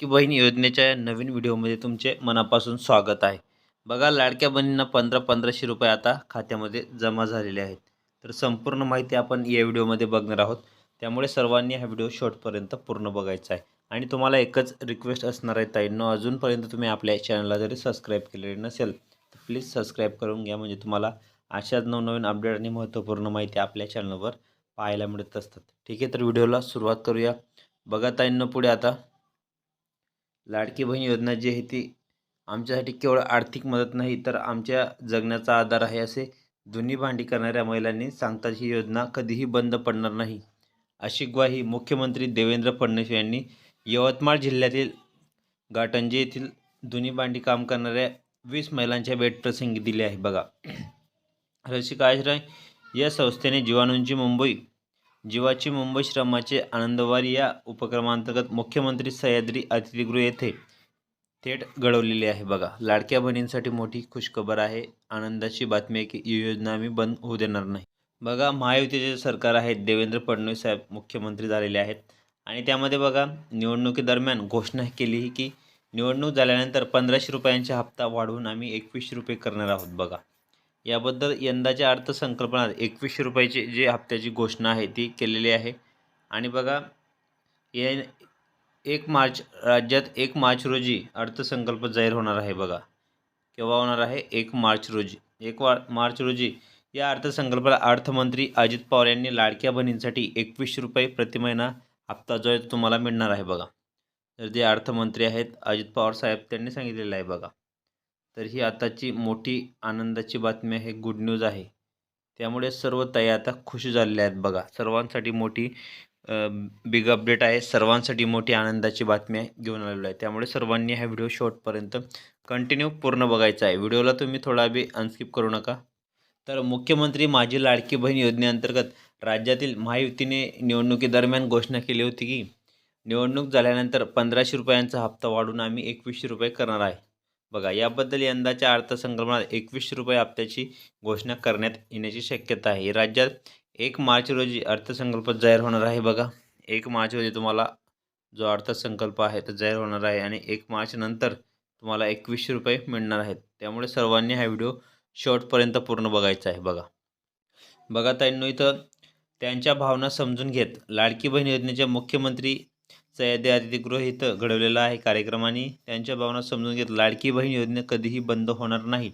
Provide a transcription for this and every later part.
लाडकी बहीण योजनेच्या नवीन व्हिडिओमध्ये तुमचे मनापासून स्वागत आहे. बघा लाडक्या बहिणींना पंधरा पंधराशे रुपये आता खात्यामध्ये जमा झालेले आहेत. तर संपूर्ण माहिती आपण या व्हिडिओमध्ये बघणार आहोत. त्यामुळे सर्वांनी हा व्हिडिओ शॉर्टपर्यंत पूर्ण बघायचा आहे. आणि तुम्हाला एकच रिक्वेस्ट असणार आहे ताईंनो अजूनपर्यंत तुम्ही आपल्या चॅनलला जरी सबस्क्राईब केलेले नसेल तर प्लीज सबस्क्राईब करून घ्या. म्हणजे तुम्हाला अशाच नवनवीन अपडेट आणि महत्त्वपूर्ण माहिती आपल्या चॅनलवर पाहायला मिळत असतात. ठीक आहे तर व्हिडिओला सुरुवात करूया. बघा ताईंनो पुढे आता. लाडकी बहीण योजना जी आहे ती आमच्यासाठी केवळ आर्थिक मदत नाही तर आमच्या जगण्याचा आधार आहे असे दोन्ही भांडी करणाऱ्या महिलांनी सांगतात ही योजना कधीही बंद पडणार नाही. अशी ग्वाही मुख्यमंत्री देवेंद्र फडणवीस यांनी यवतमाळ जिल्ह्यातील घाटंजी येथील दोन्ही भांडी काम करणाऱ्या वीस महिलांच्या भेटप्रसंगी दिली आहे. बघा. रसिका आश्रय या संस्थेने जीवाणूंची मुंबई जीवाची मुंबई श्रमाचे आनंदवारी या उपक्रमांतर्गत मुख्यमंत्री सह्याद्री अतिथीगृह येथे थेट घडवलेली आहे. बघा लाडक्या बहिणींसाठी मोठी खुशखबर आहे. आनंदाची बातमी आहे की ही योजना आम्ही बंद होऊ देणार नाही. बघा महायुतीचे सरकार आहेत. देवेंद्र फडणवीस साहेब मुख्यमंत्री झालेले आहेत. आणि त्यामध्ये बघा निवडणुकीदरम्यान घोषणा केली की निवडणूक झाल्यानंतर पंधराशे रुपयांचा हप्ता वाढवून आम्ही एकवीसशे रुपये करणार आहोत. बघा याबद्दल यंदाच्या अर्थसंकल्पनात एकवीसशे रुपयाची जी हप्त्याची घोषणा आहे ती केलेली आहे. आणि बघा ये एक मार्च राज्यात एक मार्च रोजी अर्थसंकल्प जाहीर होणार आहे बघा. केव्हा होणार आहे? एक मार्च रोजी. एक वा मार्च रोजी या अर्थसंकल्पाला अर्थमंत्री अजित पवार यांनी लाडक्या बहिणींसाठी एकवीसशे रुपये प्रति महिना हप्ता जो आहे तुम्हाला मिळणार आहे बघा. तर जे अर्थमंत्री आहेत अजित पवार साहेब त्यांनी सांगितलेलं आहे बघा. तर ही आताची मोठी आनंदाची बातमी आहे. गुड न्यूज आहे. त्यामुळे सर्व ताई आता खुश झालेल्या आहेत बघा. सर्वांसाठी मोठी बिग अपडेट आहे. सर्वांसाठी मोठी आनंदाची बातमी आहे. घेऊन आलेलो आहे. त्यामुळे सर्वांनी हा व्हिडिओ शॉर्टपर्यंत कंटिन्यू पूर्ण बघायचा आहे. व्हिडिओला तुम्ही थोडा बी अनस्किप करू नका. तर मुख्यमंत्री माझी लाडकी बहीण योजनेअंतर्गत राज्यातील महायुतीने निवडणुकीदरम्यान घोषणा केली होती की निवडणूक झाल्यानंतर पंधराशे रुपयांचा हप्ता वाढून आम्ही एकवीसशे रुपये करणार आहे. बघा याबद्दल यंदाच्या अर्थसंकल्पात एकवीसशे रुपये हप्त्याची घोषणा करण्यात येण्याची शक्यता आहे. राज्यात एक मार्च रोजी अर्थसंकल्प जाहीर होणार आहे बघा. एक मार्च रोजी तुम्हाला जो अर्थसंकल्प आहे तो जाहीर होणार आहे आणि एक मार्च नंतर तुम्हाला एकवीसशे रुपये मिळणार आहेत. त्यामुळे सर्वांनी हा व्हिडिओ शेवटपर्यंत पूर्ण बघायचा आहे बघा. बघा ताईंनो इथं त्यांच्या भावना समजून घेत लाडकी बहीण योजनेचे मुख्यमंत्री सह्याद्री अतिथीगृह इथं घडवलेला आहे. कार्यक्रमाने त्यांच्या भावना समजून घेत लाडकी बहीण योजना कधीही बंद होणार नाही.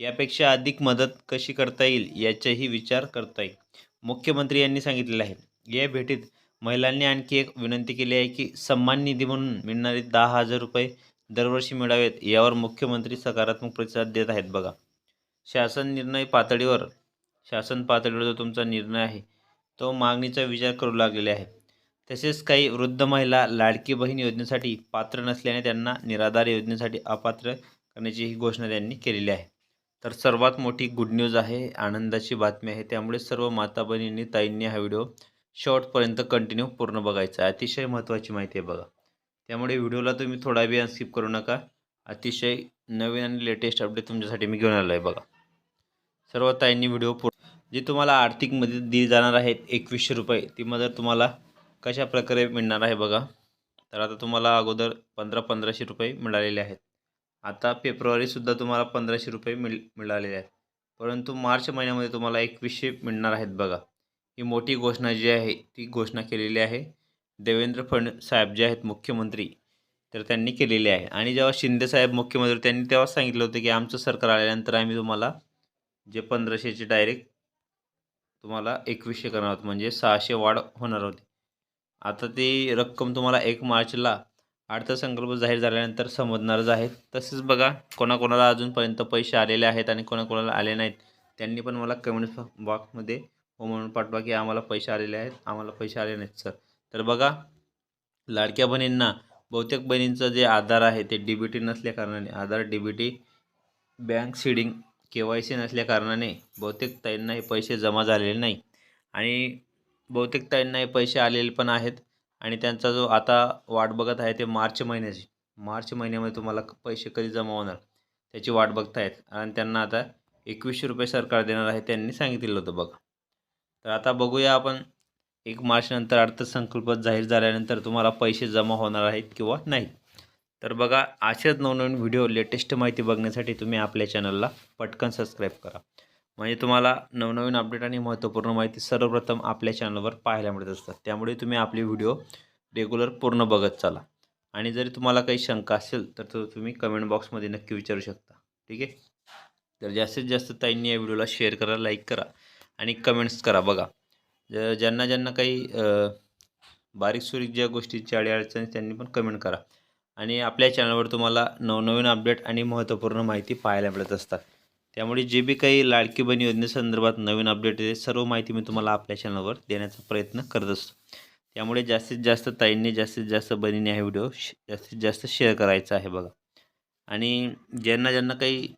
यापेक्षा अधिक मदत कशी करता येईल याचाही विचार करता येईल मुख्यमंत्री यांनी सांगितलेलं आहे. या भेटीत महिलांनी आणखी एक विनंती केली आहे की सन्मान निधी म्हणून मिळणारे दहा हजार रुपये दरवर्षी मिळावेत यावर मुख्यमंत्री सकारात्मक प्रतिसाद देत आहेत बघा. शासन निर्णय पातळीवर शासन पातळीवर जो तुमचा निर्णय आहे तो मागणीचा विचार करू लागलेले आहे तसेच काही वृद्ध महिला लाडकी बहीण योजनेसाठी पात्र नसल्याने त्यांना निराधार योजनेसाठी अपात्र करण्याची ही घोषणा त्यांनी केलेली आहे. तर सर्वात मोठी गुड न्यूज आहे आनंदाची बातमी आहे. त्यामुळे सर्व माता बहिणींनी ताईंनी हा व्हिडिओ शॉर्टपर्यंत कंटिन्यू पूर्ण बघायचा आहे. अतिशय महत्त्वाची माहिती आहे बघा. त्यामुळे व्हिडिओला तुम्ही थोडा वेळ स्किप करू नका. अतिशय नवीन आणि लेटेस्ट अपडेट तुमच्यासाठी मी घेऊन आलो आहे बघा. सर्व ताईंनी व्हिडिओ पूर्ण जी तुम्हाला आर्थिक मदत दिली जाणार आहेत एकवीसशे रुपये ती मदत तुम्हाला कशा प्रकारे मिळणार आहे बघा. तर आता तुम्हाला अगोदर पंधरा पंधराशे रुपये मिळालेले आहेत. आता फेब्रुवारीसुद्धा तुम्हाला पंधराशे रुपये मिळ मिळालेले आहेत. परंतु मार्च महिन्यामध्ये तुम्हाला एकवीसशे मिळणार आहेत बघा. ही मोठी घोषणा जी आहे ती घोषणा केलेली आहे. देवेंद्र फड साहेब जे आहेत मुख्यमंत्री तर त्यांनी केलेली आहे. आणि जेव्हा शिंदेसाहेब मुख्यमंत्री त्यांनी तेव्हा सांगितलं होतं की आमचं सरकार आल्यानंतर आम्ही तुम्हाला जे पंधराशेचे डायरेक्ट तुम्हाला एकवीसशे करणार आहोत. म्हणजे सहाशे वाढ होणार होती. आता ती रक्कम तुम्हाला एक मार्चला अर्थसंकल्प जाहीर झाल्यानंतर समजणारच आहे. तसेच बघा कोणाकोणाला अजूनपर्यंत पैसे आलेले आहेत आणि कोणाकोणाला आले नाहीत त्यांनी पण मला कमेंट बॉक्समध्ये हो म्हणून पाठवा की आम्हाला पैसे आलेले आहेत. आम्हाला पैसे आले नाहीत सर तर बघा लाडक्या बहिणींना बहुतेक बहिणींचं जे आधार आहे ते डी बी टी नसल्याकारणाने Aadhaar D B T bank seeding K Y C नसल्याकारणाने बहुतेक ताईंना हे पैसे जमा झालेले नाही. आणि बहुतेक ताईंना हे पैसे आलेले पण आहेत. आणि त्यांचा जो आता वाट बघत आहे ते मार्च महिन्याची. मार्च महिन्यामध्ये तुम्हाला पैसे कधी जमा होणार? त्याची वाट बघतायत. आणि त्यांना आता एकवीसशे रुपये सरकार देणार आहे त्यांनी सांगितलेलं होतं बघा. तर आता बघूया आपण एक मार्चनंतर अर्थसंकल्प जाहीर झाल्यानंतर तुम्हाला पैसे जमा होणार आहेत किंवा नाही. तर बघा अशाच नवनवीन व्हिडिओ लेटेस्ट माहिती बघण्यासाठी तुम्ही आपल्या चॅनलला पटकन सबस्क्राईब करा. म्हणजे तुम्हाला नवनवीन अपडेट आणि महत्त्वपूर्ण माहिती सर्वप्रथम आपल्या चॅनलवर पाहायला मिळत असतात. त्यामुळे तुम्ही आपले व्हिडिओ रेग्युलर पूर्ण बघत चाला. आणि जरी तुम्हाला काही शंका असेल तर तो तुम्ही कमेंट बॉक्समध्ये नक्की विचारू शकता. ठीक आहे? तर जास्तीत जास्त ताईंनी या व्हिडिओला शेअर करा लाईक करा आणि कमेंट्स करा. बघा ज ज्यांना ज्यांना काही बारीक सुरीक ज्या गोष्टीची अडीअडचणी त्यांनी पण कमेंट करा. आणि आपल्या चॅनलवर तुम्हाला नवनवीन अपडेट आणि महत्त्वपूर्ण माहिती पाहायला मिळत असतात. त्यामुळे जे बी काही लाडकी बहीण योजनेसंदर्भात नवीन अपडेट येते सर्व माहिती मी तुम्हाला आपल्या चॅनलवर देण्याचा प्रयत्न करत असतो. त्यामुळे जास्तीत जास्त ताईंनी जास्तीत जास्त बहिणीने हा व्हिडिओ श जास्तीत जास्त शेअर करायचा आहे बघा. आणि ज्यांना ज्यांना काही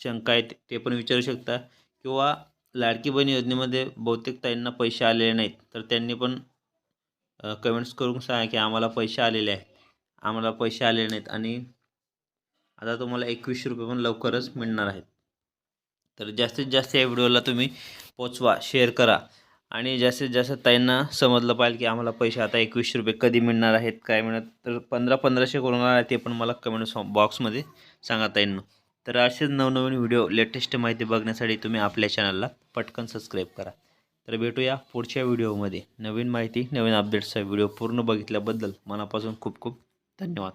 शंका आहेत ते पण विचारू शकता. किंवा लाडकी बहीण योजनेमध्ये बहुतेक ताईंना पैसे आलेले नाहीत तर त्यांनी पण कमेंट्स करून सांगा की आम्हाला पैसे आलेले आहेत. आम्हाला पैसे आलेले नाहीत आणि आता तुम्हाला एकवीसशे रुपये पण लवकरच मिळणार आहेत. तर जास्तीत जास्त या व्हिडिओला तुम्ही पोचवा शेअर करा. आणि जास्तीत जास्त ताईंना समजलं पाहिजे की आम्हाला पैसे आता एकवीसशे रुपये कधी मिळणार आहेत काय मिळणार तर पंधरा पंधराशे करून आहे ते पण मला कमेंट बॉक्समध्ये सांगा ताईंना. तर असेच नवनवीन व्हिडिओ लेटेस्ट माहिती बघण्यासाठी तुम्ही आपल्या चॅनलला पटकन सबस्क्राईब करा. तर भेटूया पुढच्या व्हिडिओमध्ये. नवीन माहिती नवीन अपडेट्सचा व्हिडिओ पूर्ण बघितल्याबद्दल मनापासून खूप खूप धन्यवाद.